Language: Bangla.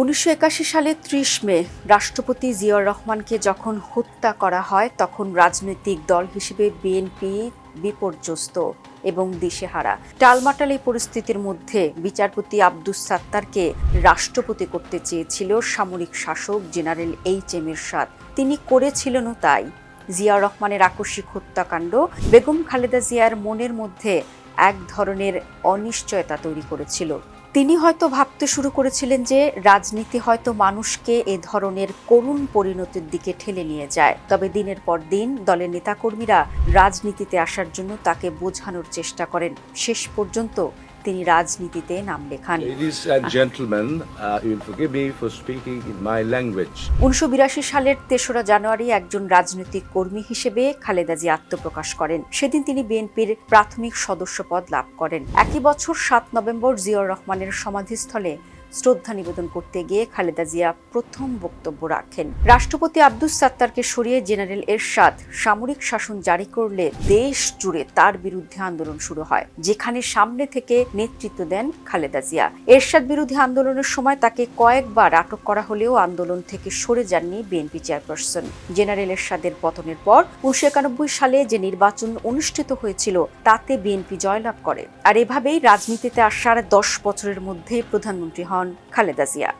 উনিশশো একাশি সালে ত্রিশ মে, রাষ্ট্রপতি জিয়াউর রহমানকে যখন হত্যা করা হয়, তখন রাজনৈতিক দল হিসেবে বিএনপি বিপর্যস্ত এবং দিশেহারা। টালমাটাল এই পরিস্থিতির মধ্যে বিচারপতি আব্দুস সাত্তারকে রাষ্ট্রপতি করতে চেয়েছিল সামরিক শাসক জেনারেল এইচ এম এরশাদ। তিনি করেছিলেনও তাই। জিয়াউর রহমানের আকস্মিক হত্যাকাণ্ড বেগম খালেদা জিয়ার মনের মধ্যে এক ধরনের অনিশ্চয়তা তৈরি করেছিল। তিনি হয়তো ভাবতে শুরু করেছিলেন যে রাজনীতি হয়তো মানুষকে এ ধরনের করুণ পরিণতির দিকে ঠেলে নিয়ে যায়। তবে দিনের পর দিন দলের নেতাকর্মীরা রাজনীতিতে আসার জন্য তাকে বোঝানোর চেষ্টা করেন। শেষ পর্যন্ত তিনি রাজনীতিতে নাম লেখান। Uh. উনিশশো বিরাশি সালের তেসরা জানুয়ারি একজন রাজনৈতিক কর্মী হিসেবে খালেদা জিয়া আত্মপ্রকাশ করেন। সেদিন তিনি বিএনপির প্রাথমিক সদস্য পদ লাভ করেন। একই বছর সাত নভেম্বর জিয়াউর রহমানের সমাধিস্থলে শ্রদ্ধা নিবেদন করতে গিয়ে খালেদা জিয়া প্রথম বক্তব্য রাখেন। রাষ্ট্রপতি আব্দুস সাত্তারকে সরিয়ে জেনারেল এরশাদ সামরিক শাসন জারি করলে দেশ জুড়ে তার বিরুদ্ধে আন্দোলন শুরু হয়, যেখানে সামনে থেকে নেতৃত্ব দেন খালেদা জিয়া। এরশাদ বিরোধী আন্দোলনের সময় তাকে কয়েকবার আটক করা হলেও আন্দোলন থেকে সরে যাননি বিএনপি চেয়ারপারসন। জেনারেল এরশাদের পতনের পর উনিশশো একানব্বই সালে যে নির্বাচন অনুষ্ঠিত হয়েছিল, তাতে বিএনপি জয়লাভ করে। আর এভাবেই রাজনীতিতে আসার দশ বছরের মধ্যে প্রধানমন্ত্রী হন খালেদা জিয়া।